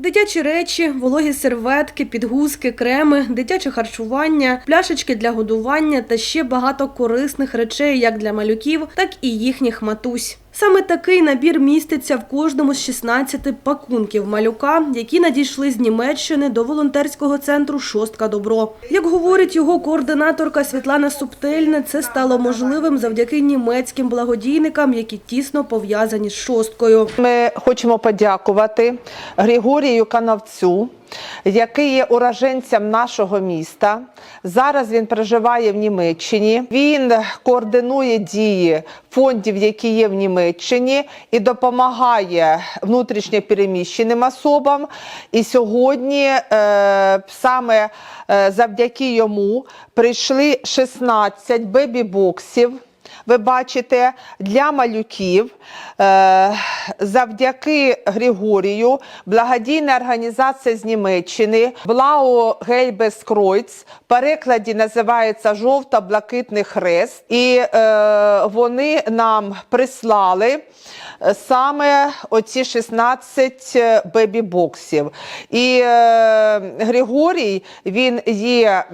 Дитячі речі, вологі серветки, підгузки, креми, дитяче харчування, пляшечки для годування та ще багато корисних речей як для малюків, так і їхніх матусь. Саме такий набір міститься в кожному з 16 пакунків малюка, які надійшли з Німеччини до волонтерського центру Шостка Добро. Як говорить його координаторка Світлана Субтельне, це стало можливим завдяки німецьким благодійникам, які тісно пов'язані з шосткою. Ми хочемо подякувати Григорію Канавцю, який є уроженцем нашого міста. Зараз він проживає в Німеччині. Він координує дії фондів, які є в Німеччині, і допомагає внутрішньо переміщеним особам. І сьогодні е, саме е, завдяки йому прийшли 16 бебі-боксів. Ви бачите, для малюків е, завдяки Григорію благодійна організація з Німеччини Блау Гельбес Кройц, в перекладі називається Жовто-блакитний хрест, і е, вони нам прислали е, саме оці 16 бебі-боксів. І Григорій він є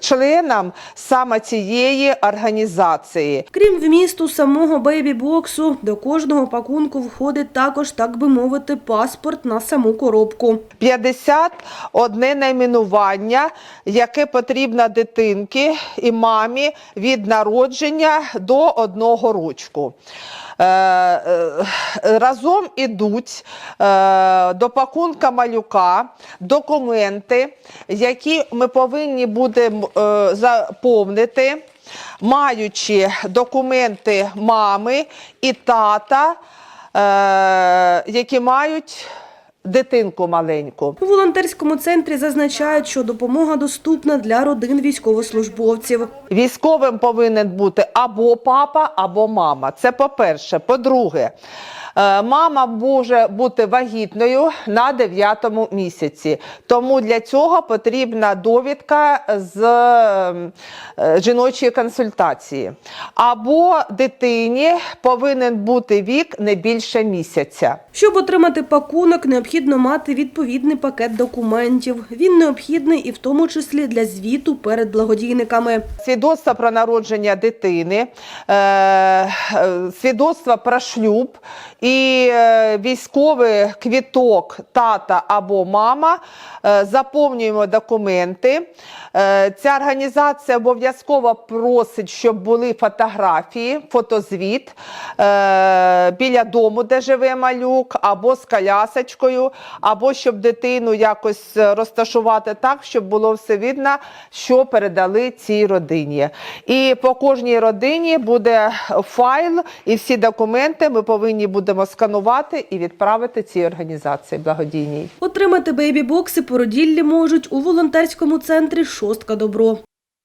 членом саме цієї організації. Крім вмісту самого бейбі-боксу, до кожного пакунку входить також, так би мовити, паспорт на саму коробку. 51 найменування, яке потрібно дитинки і мамі від народження до одного рочку. Е, е, Разом ідуть е, до пакунка малюка документи, які ми повинні будемо заповнити, маючи документи мами і тата, е, які мають дитинку маленьку. У волонтерському центрі зазначають, що допомога доступна для родин військовослужбовців. Військовим повинен бути або папа, або мама. Це по-перше. По-друге, е, мама може бути вагітною на 9 місяці. Тому для цього потрібна довідка з е, жіночої консультації. Або дитині повинен бути вік не більше місяця. Щоб отримати пакунок, необхідно мати відповідний пакет документів. Він необхідний і в тому числі для звіту перед благодійниками. Свідоцтво про народження дитини, е, е, свідоцтво про шлюб і е, військовий квіток тата або мама. Е, Заповнюємо документи. Е, Ця організація обов'язково просить, щоб були фотографії, фотозвіт біля дому, де живе малюк, або з колясочкою, або щоб дитину якось розташувати так, щоб було все видно, що передали цій родині. І по кожній родині буде файл, і всі документи ми повинні будемо сканувати і відправити цій організації благодійній. Отримати бейбі-бокси породіллі можуть у волонтерському центрі Шостка Добро.